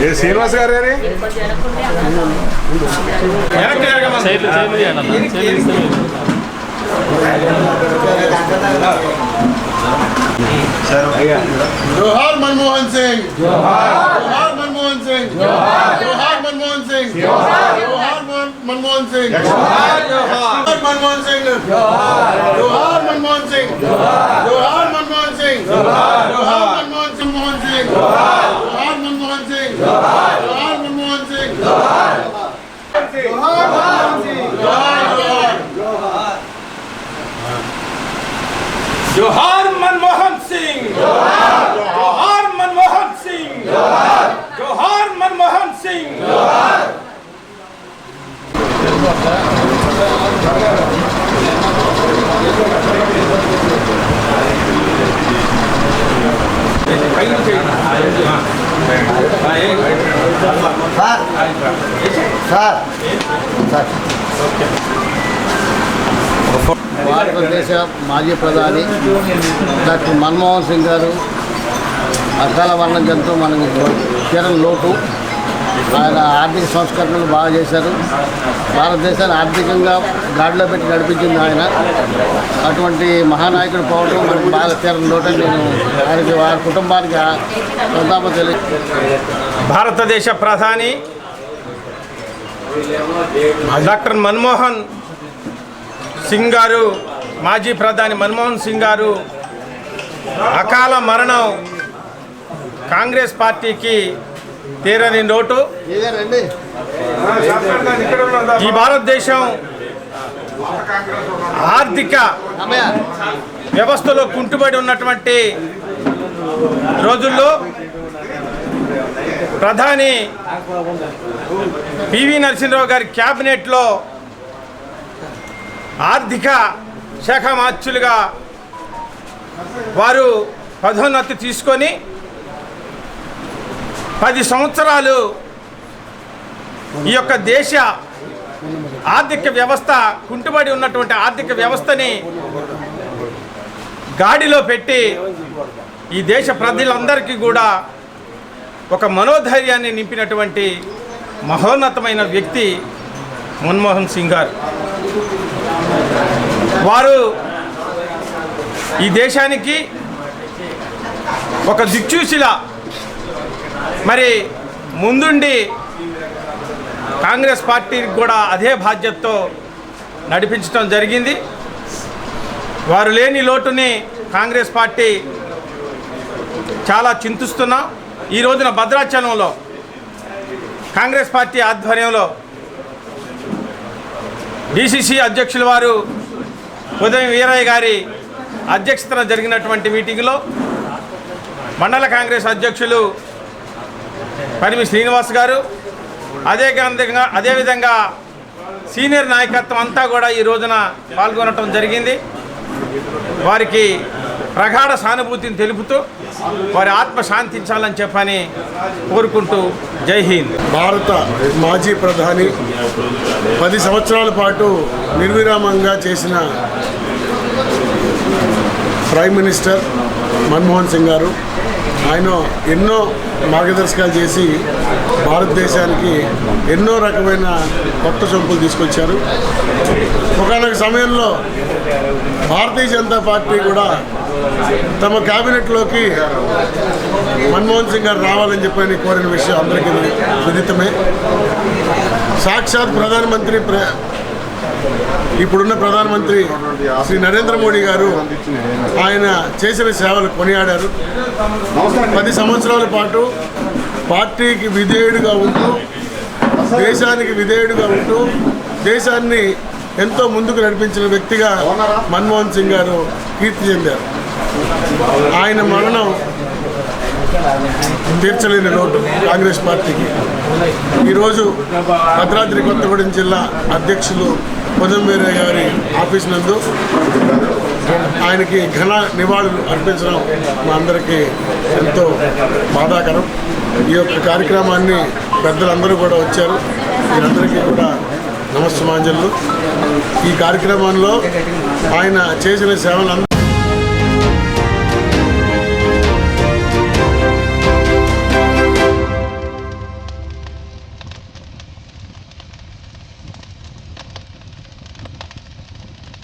ఏ శ్రీనివాస్ గారు గారి సైడ్లు సైడ్లు తీయండి అన్న. సైడ్లు తీస్తే जोहार मनमोहन सिंह जोहार मनमोहन सिंह जोहार मनमोहन सिंह जोहार मन- मनमोहन सिंह భారతదేశ మాజీ ప్రధాని డాక్టర్ మన్మోహన్ సింగ్ గారు అకాల వర్ణం జంతు మనకు తీరం లోటు. ఆయన ఆర్థిక సంస్కరణలు బాగా చేశారు. భారతదేశాన్ని ఆర్థికంగా గాడిలో పెట్టి నడిపించింది ఆయన. అటువంటి మహానాయకుడు పోవడం మనకు బాగా తీరం లోటు నేను ఆయనకి వారి కుటుంబానికి ప్రతాప తెలియ భారతదేశ ప్రధాని డాక్టర్ మన్మోహన్ సింగ్ గారు మాజీ ప్రధాని మన్మోహన్ సింగ్ గారు అకాల మరణం కాంగ్రెస్ పార్టీకి తీరని నోటు ఈ భారతదేశం ఆర్థిక వ్యవస్థలో కుంటుబడి ఉన్నటువంటి రోజుల్లో ప్రధాని పివి నరసింహరావు గారి క్యాబినెట్లో ఆర్థిక శాఖ మార్చులుగా వారు పదోన్నతి తీసుకొని పది సంవత్సరాలు ఈ యొక్క దేశ ఆర్థిక వ్యవస్థ కుంటుబడి ఉన్నటువంటి ఆర్థిక వ్యవస్థని గాడిలో పెట్టి ఈ దేశ ప్రజలందరికీ కూడా ఒక మనోధైర్యాన్ని నింపినటువంటి మహోన్నతమైన వ్యక్తి మన్మోహన్ సింగ్ గారు. వారు ఈ దేశానికి ఒక దిక్చూసిలా మరి ముందుండి కాంగ్రెస్ పార్టీకి కూడా అదే బాధ్యతతో నడిపించడం జరిగింది. వారు లేని లోటుని కాంగ్రెస్ పార్టీ చాలా చింతిస్తున్నాం. ఈ రోజున భద్రాచలంలో కాంగ్రెస్ పార్టీ ఆధ్వర్యంలో డిసిసి అధ్యక్షుల వారు ఉదయం వీరయ్య గారి అధ్యక్షతన జరిగినటువంటి మీటింగ్లో మండల కాంగ్రెస్ అధ్యక్షులు పరిమి శ్రీనివాస్ గారు అదే విధంగా అదేవిధంగా సీనియర్ నాయకత్వం అంతా కూడా ఈ రోజున పాల్గొనటం జరిగింది. వారికి ప్రగాఢ సానుభూతిని తెలుపుతూ వారి ఆత్మ శాంతించాలని చెప్పని కోరుకుంటూ జై హింద్. భారత మాజీ ప్రధాని పది సంవత్సరాల పాటు నిర్విరామంగా చేసిన ప్రైమ్ మినిస్టర్ మన్మోహన్ సింగ్ గారు ఆయన ఎన్నో మార్గదర్శకాలు చేసి భారతదేశానికి ఎన్నో రకమైన కొత్త చొప్పులు తీసుకొచ్చారు. ఒకనొక సమయంలో భారతీయ జనతా పార్టీ కూడా తమ క్యాబినెట్లోకి మన్మోహన్ సింగ్ గారు రావాలని చెప్పని కోరిన విషయం అందరికీ విదితమే సాక్షాత్ ప్రధానమంత్రి ప్ర ఇప్పుడున్న ప్రధానమంత్రి శ్రీ నరేంద్ర మోడీ గారు ఆయన చేసిన సేవలు కొనియాడారు. పది సంవత్సరాల పాటు పార్టీకి విధేయుడిగా ఉంటూ దేశానికి విధేయుడిగా ఉంటూ దేశాన్ని ఎంతో ముందుకు నడిపించిన వ్యక్తిగా మన్మోహన్ సింగ్ గారు కీర్తి చెందారు. ఆయన మరణం తీర్చలేని లోటు కాంగ్రెస్ పార్టీకి. ఈరోజు భద్రాద్రి కొత్తగూడెం జిల్లా అధ్యక్షులు పొదంబేరే గారి ఆఫీస్ నందు ఆయనకి ఘన నివాళులు అర్పించడం మా అందరికీ ఎంతో బాధాకరం. ఈ యొక్క కార్యక్రమాన్ని పెద్దలందరూ కూడా వచ్చారు. మీరందరికీ కూడా నమస్సమాంజలు. ఈ కార్యక్రమంలో ఆయన చేసిన సేవలందరూ